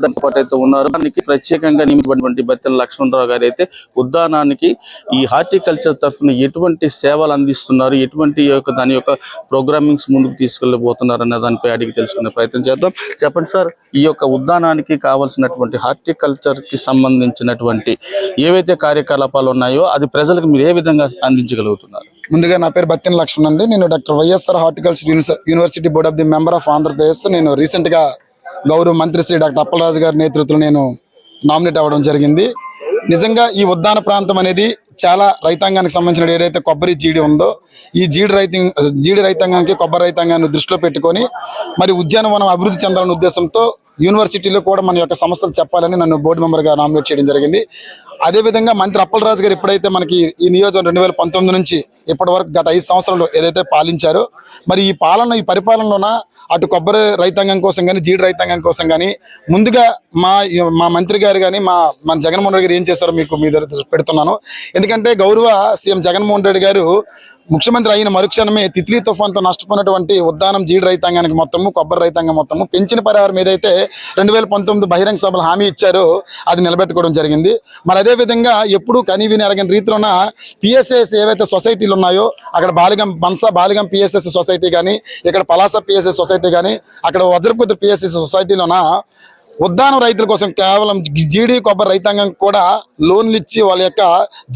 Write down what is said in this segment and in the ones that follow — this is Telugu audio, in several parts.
పాటు అయితే ఉన్నారు. దానికి ప్రత్యేకంగా నియమించినటువంటి బత్తెల లక్ష్మణరావు గారు అయితే ఉద్యానానికి ఈ హార్టికల్చర్ తరఫున ఎటువంటి సేవలు అందిస్తున్నారు? ఎటువంటి యొక్క దాని యొక్క ప్రోగ్రామింగ్స్ ముందుకు తీసుకెళ్ళబోతున్నారు అన్న దానిపై అడిగి తెలుసుకునే ప్రయత్నం చేద్దాం. చెప్పండి సార్ ఈ యొక్క ఉద్యానానికి కావాల్సినటువంటి హార్టికల్చర్కి సంబంధించినటువంటి ఏవైతే కార్యకలాపాలు ఉన్నాయో అది ప్రజలకు మీరు ఏ విధంగా అందించగలుగుతున్నారు? ముందుగా నా పేరు బత్తిన లక్ష్మణ్ అండి. నేను doctor YSR horticulture university board of the member of Andhra Pradesh. నేను రీసెంట్గా గౌరవ మంత్రి శ్రీ డాక్టర్ అప్పలరాజు గారి నేతృత్వంలో నేను నామినేట్ అవ్వడం జరిగింది. నిజంగా ఈ ఉద్యాన ప్రాంతం అనేది చాలా రైతాంగానికి సంబంధించిన ఏదైతే కొబ్బరి జీడి ఉందో ఈ జీడి రైతం జీడి రైతాంగానికి కొబ్బరి రైతాంగాన్ని దృష్టిలో పెట్టుకొని మరి ఉద్యానవనం అభివృద్ధి చెందాలనే ఉద్దేశంతో యూనివర్సిటీలో కూడా మన యొక్క సమస్యలు చెప్పాలని నన్ను బోర్డు మెంబర్గా నామినేట్ చేయడం జరిగింది. అదేవిధంగా మంత్రి అప్పలరాజు గారు ఎప్పుడైతే మనకి ఈ నియోజకవర్గం రెండు వేల పంతొమ్మిది నుంచి ఇప్పటి వరకు గత ఐదు సంవత్సరాలు ఏదైతే పాలించారో మరి ఈ పాలన ఈ పరిపాలనలోన అటు కొబ్బరి రైతాంగం కోసం కానీ జీడి రైతాంగం కోసం కానీ ముందుగా మా మా మంత్రి గారు కానీ మా మన జగన్మోహన్ రెడ్డి గారు ఏం చేశారో మీకు మీ దగ్గర పెడుతున్నాను. ఎందుకంటే గౌరవ సీఎం జగన్మోహన్ రెడ్డి గారు ముఖ్యమంత్రి అయిన మరుక్షణమే తిత్లీ తుఫాన్తో నష్టపోయినటువంటి ఉద్దానం జీడి రైతాంగానికి మొత్తము కొబ్బరి రైతాంగం మొత్తము పెంచిన పరిహారం ఏదైతే రెండు వేల పంతొమ్మిది బహిరంగ సభలు హామీ ఇచ్చారో అది నిలబెట్టుకోవడం జరిగింది. మరి అదే విధంగా ఎప్పుడు కని విని రీతిలోన పిఎస్ఎస్ ఏవైతే సొసైటీలు ఉన్నాయో అక్కడ బాలిగం బన్స బాలిగం పిఎస్ఎస్ సొసైటీ కానీ ఇక్కడ పలాస పిఎస్ఎస్ సొసైటీ కానీ అక్కడ వజ్రపుత్ర పిఎస్ఎస్ సొసైటీలోన ఉద్దానం రైతుల కోసం కేవలం జీడీ కొబ్బరి రైతాంగం కూడా లోన్లు ఇచ్చి వాళ్ళ యొక్క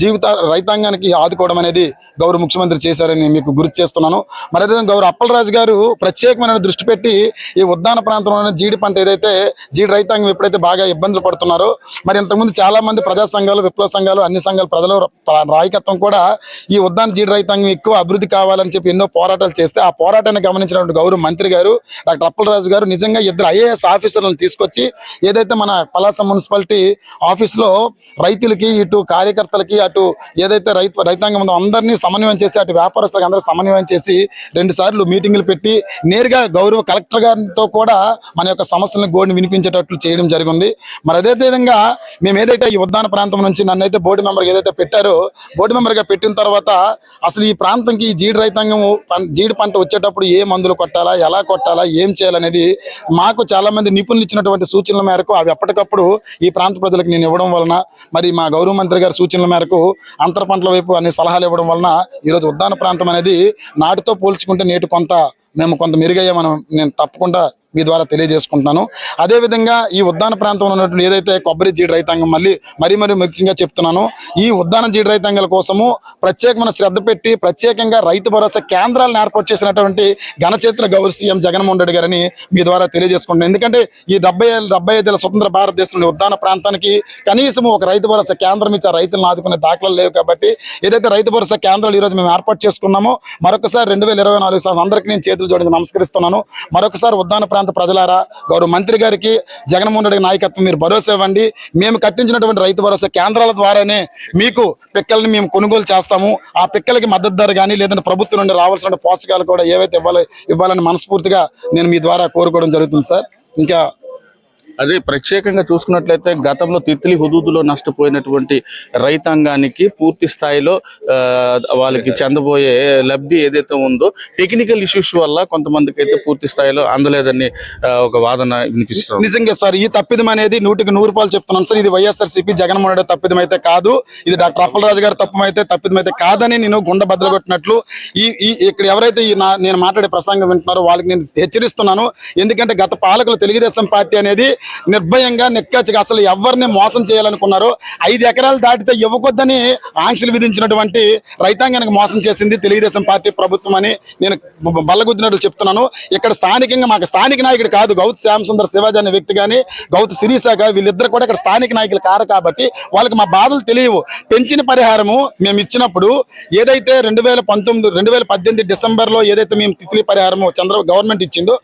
జీవిత రైతాంగానికి ఆదుకోవడం అనేది గౌరవ ముఖ్యమంత్రి చేశారని మీకు గుర్తు చేస్తున్నాను. మరి అదేవిధంగా గౌరవ అప్పలరాజు గారు ప్రత్యేకమైన దృష్టి పెట్టి ఈ ఉద్దాన ప్రాంతంలోనే జీడి పంట ఏదైతే జీడి రైతాంగం ఎప్పుడైతే బాగా ఇబ్బందులు పడుతున్నారో మరి ఇంతకుముందు చాలా మంది ప్రజా సంఘాలు విప్లవ సంఘాలు అన్ని సంఘాలు ప్రజల నాయకత్వం కూడా ఈ ఉద్దాన జీడి రైతాంగం ఎక్కువ అభివృద్ధి కావాలని చెప్పి ఎన్నో పోరాటాలు చేస్తే ఆ పోరాటాన్ని గమనించినటువంటి గౌరవ మంత్రి గారు డాక్టర్ అప్పలరాజు గారు నిజంగా ఇద్దరు ఐఏఎస్ ఆఫీసర్లను తీసుకొచ్చి ఏదైతే మన పలాస మున్సిపాలిటీ ఆఫీస్లో రైతులకి ఇటు కార్యకర్తలకి అటు ఏదైతే రైతు రైతాంగం ఉందో అందరినీ సమన్వయం చేసి అటు వ్యాపారస్తులకు అందరూ సమన్వయం చేసి రెండు సార్లు మీటింగులు పెట్టి నేరుగా గౌరవ కలెక్టర్ గారితో కూడా మన యొక్క సమస్యలను గోడిని వినిపించేటట్లు చేయడం జరిగింది. మరి అదే విధంగా మేము ఏదైతే ఈ ఉద్దాన ప్రాంతం నుంచి నన్ను అయితే బోర్డు మెంబర్ ఏదైతే పెట్టారో బోర్డు మెంబర్గా పెట్టిన తర్వాత అసలు ఈ ప్రాంతంకి జీడి రైతాంగం జీడి పంట వచ్చేటప్పుడు ఏ మందులు కొట్టాలా ఎలా కొట్టాలా ఏం చేయాలనేది మాకు చాలా మంది నిపుణులు ఇచ్చినటువంటి సూచనల మేరకు అవి ఎప్పటికప్పుడు ఈ ప్రాంత ప్రజలకు నేను ఇవ్వడం వలన మరి మా గౌరవ మంత్రి గారి సూచనల మేరకు అంతర పంటల వైపు అన్ని సలహాలు ఇవ్వడం వలన ఈరోజు ఉద్దాన ప్రాంతం అనేది నాటితో పోల్చుకుంటే నేటి కొంత మేము కొంత మెరుగయ్యామని నేను తప్పకుండా మీ ద్వారా తెలియజేసుకుంటున్నాను. అదేవిధంగా ఈ ఉద్దాన ప్రాంతంలో ఉన్నటువంటి ఏదైతే కొబ్బరి జీడి రైతాంగం మళ్ళీ మరీ మరీ ముఖ్యంగా చెప్తున్నాను ఈ ఉద్దాన జీడి రైతాంగాల కోసము ప్రత్యేకమైన శ్రద్ధ పెట్టి ప్రత్యేకంగా రైతు భరోసా కేంద్రాలను ఏర్పాటు చేసినటువంటి ఘనచేత్ర గౌరవ సీఎం జగన్మోహన్ రెడ్డి గారిని మీ ద్వారా తెలియజేసుకుంటున్నాను. ఎందుకంటే ఈ డెబ్బై డెబ్బై ఐదేళ్ళ స్వతంత్ర భారతదేశంలో ఉద్దాన ప్రాంతానికి కనీసం ఒక రైతు భరోసా కేంద్రం ఇచ్చి రైతులను ఆదుకునే దాఖలు లేవు కాబట్టి ఏదైతే రైతు భరోసా కేంద్రాలు ఈరోజు మేము ఏర్పాటు చేసుకున్నామో మరొకసారి రెండు వేల ఇరవై నాలుగు అందరికీ నేను చేతులు జోడించి నమస్కరిస్తున్నాను. మరొకసారి ఉద్దాన ప్రాంతం ప్రజలారా గౌరవ మంత్రి గారికి జగన్మోహన్ రెడ్డి నాయకత్వం మీరు భరోసా ఇవ్వండి. మేము కట్టించినటువంటి రైతు భరోసా కేంద్రాల ద్వారానే మీకు పిక్కల్ని మేము కొనుగోలు చేస్తాము. ఆ పిక్కలకి మద్దతు ధర కానీ లేదంటే ప్రభుత్వం నుండి రావాల్సిన పోషకాలు కూడా ఏవైతే ఇవ్వాలి ఇవ్వాలని మనస్ఫూర్తిగా నేను మీ ద్వారా కోరుకోవడం జరుగుతుంది సార్. ఇంకా అదే ప్రత్యేకంగా చూసుకున్నట్లయితే గతంలో తిత్లీ హుదూదులో నష్టపోయినటువంటి రైతాంగానికి పూర్తి స్థాయిలో వాళ్ళకి చెందబోయే లబ్ధి ఏదైతే ఉందో టెక్నికల్ ఇష్యూస్ వల్ల కొంతమందికి అయితే పూర్తి స్థాయిలో అందలేదని ఒక వాదన వినిపిస్తుంది. నిజంగా సార్ ఈ తప్పిదం అనేది నూటికి నూరు రూపాయలు చెప్తున్నాను సార్. ఇది వైఎస్ఆర్ సిపి జగన్మోహన్ రెడ్డి తప్పిదం అయితే కాదు ఇది డాక్టర్ అప్పలరాజు గారి తప్పం అయితే తప్పిదం అయితే కాదని నేను గుండె బద్దలు కొట్టినట్లు ఈ ఈ ఇక్కడ ఎవరైతే ఈ నా- నేను మాట్లాడే ప్రసంగం వింటున్నారో వాళ్ళకి నేను హెచ్చరిస్తున్నాను. ఎందుకంటే గత పాలకులు తెలుగుదేశం పార్టీ అనేది నిర్భయంగా నెక్కచ్చిగా అసలు ఎవరిని మోసం చేయాలనుకున్నారో ఐదు ఎకరాలు దాటితే ఇవ్వకొద్దని ఆంక్షలు విధించినటువంటి రైతాంగానికి మోసం చేసింది తెలుగుదేశం పార్టీ ప్రభుత్వం అని నేను బల్లగుద్దినట్లు చెప్తున్నాను. ఇక్కడ స్థానికంగా మాకు స్థానిక నాయకుడు కాదు గౌత్ శ్యామ్ సుందర్ శివాజీ అనే వ్యక్తి కానీ గౌత్ శిరీషాగా వీళ్ళిద్దరు కూడా ఇక్కడ స్థానిక నాయకులు కారు కాబట్టి వాళ్ళకి మా బాధలు తెలియవు. పెంచిన పరిహారము మేము ఇచ్చినప్పుడు ఏదైతే రెండు వేల పంతొమ్మిది రెండు వేల పద్దెనిమిది డిసెంబర్లో ఏదైతే మేము తిత్లీ పరిహారము చంద్ర గవర్నమెంట్ ఇచ్చిందో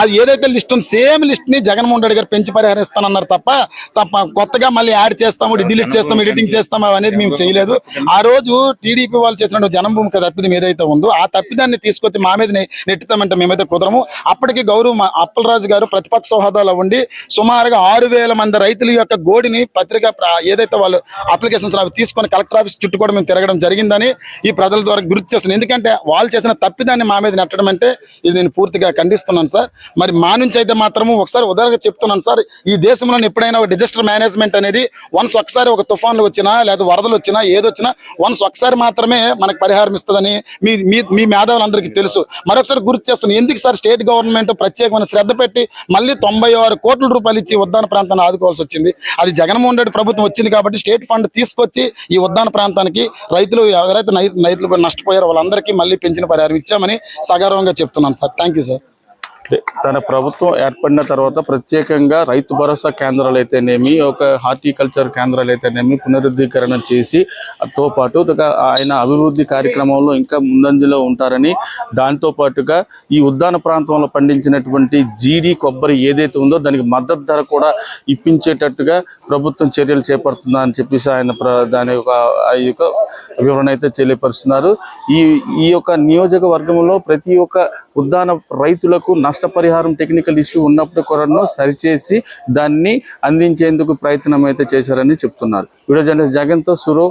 అది ఏదైతే లిస్ట్ సేమ్ లిస్ట్ని జగన్మోహన్ రెడ్డి గారు పెంచి పరిహారం ఇస్తానన్నారు తప్ప తప్ప కొత్తగా మళ్ళీ యాడ్ చేస్తాము డిలీట్ చేస్తాము ఎడిటింగ్ చేస్తాము అనేది మేము చేయలేదు. ఆ రోజు టీడీపీ వాళ్ళు చేసిన జనంభూమి తప్పిదం ఏదైతే ఉందో ఆ తప్పిదాన్ని తీసుకొచ్చి మా మీద నెట్టుతామంటే మేమైతే కుదరము. అప్పటికి గౌరవ అప్పలరాజు గారు ప్రతిపక్ష హోదాలో ఉండి సుమారుగా ఆరు వేల మంది రైతుల యొక్క గోడిని పత్రిక ఏదైతే వాళ్ళు అప్లికేషన్స్ అవి తీసుకొని కలెక్టర్ ఆఫీస్ చుట్టూ కూడా మేము తిరగడం జరిగిందని ఈ ప్రజల ద్వారా గుర్తు చేస్తున్నాను ఎందుకంటే వాళ్ళు చేసిన తప్పిదాన్ని మా మీద నెట్టడం అంటే ఇది నేను పూర్తిగా ఖండిస్తున్నాను సార్. మరి మా నుంచి అయితే మాత్రము ఒకసారి ఉదాహరణగా చెప్తున్నాను సార్. సార్ ఈ దేశంలో ఎప్పుడైనా ఒక డిజాస్టర్ మేనేజ్మెంట్ అనేది వన్స్ ఒకసారి ఒక తుఫాన్లు వచ్చినా లేదా వరదలు వచ్చినా ఏదొచ్చినా వన్స్ ఒకసారి మాత్రమే మనకు పరిహారం ఇస్తుందని మీ మీ మేధావులందరికీ తెలుసు. మరొకసారి గుర్తు చేస్తున్నాను ఎందుకు సార్ స్టేట్ గవర్నమెంట్ ప్రత్యేకమైన శ్రద్ధ పెట్టి మళ్ళీ తొంభై ఆరు కోట్ల రూపాయలు ఇచ్చి ఉద్దాన ప్రాంతాన్ని ఆదుకోవాల్సి వచ్చింది? అది జగన్మోహన్ రెడ్డి ప్రభుత్వం వచ్చింది కాబట్టి స్టేట్ ఫండ్ తీసుకొచ్చి ఈ ఉద్దాన ప్రాంతానికి రైతులు ఎవరైతే రైతులు నష్టపోయారో వాళ్ళందరికీ మళ్ళీ పెంచిన పరిహారం ఇచ్చామని సగర్వంగా చెప్తున్నాను సార్. థ్యాంక్ యూ సార్ తన ప్రభుత్వం ఏర్పడిన తర్వాత ప్రత్యేకంగా రైతు భరోసా కేంద్రాలు అయితేనేమి ఒక హార్టికల్చర్ కేంద్రాలు అయితేనేమి పునరుద్ధీకరణ చేసి తో పాటు ఆయన అభివృద్ధి కార్యక్రమంలో ఇంకా ముందంజలో ఉంటారని దాంతో పాటుగా ఈ ఉద్దాన ప్రాంతంలో పండించినటువంటి జీడి కొబ్బరి ఏదైతే ఉందో దానికి మద్దతు ధర కూడా ఇప్పించేటట్టుగా ప్రభుత్వం చర్యలు చేపడుతుందా అని చెప్పేసి ఆయన ప్ర- దాని యొక్క యొక్క వివరణ అయితే తెలియపరుస్తున్నారు. ఈ ఈ యొక్క నియోజకవర్గంలో ప్రతి ఒక్క ఉద్దాన రైతులకు నష్టపరిహారం టెక్నికల్ ఇష్యూ ఉన్నప్పుడు కొరను సరిచేసి దాన్ని అందించేందుకు ప్రయత్నం అయితే చేశారని చెప్తున్నారు. వీడియో జర్నలిస్ట్ జగన్తో సురో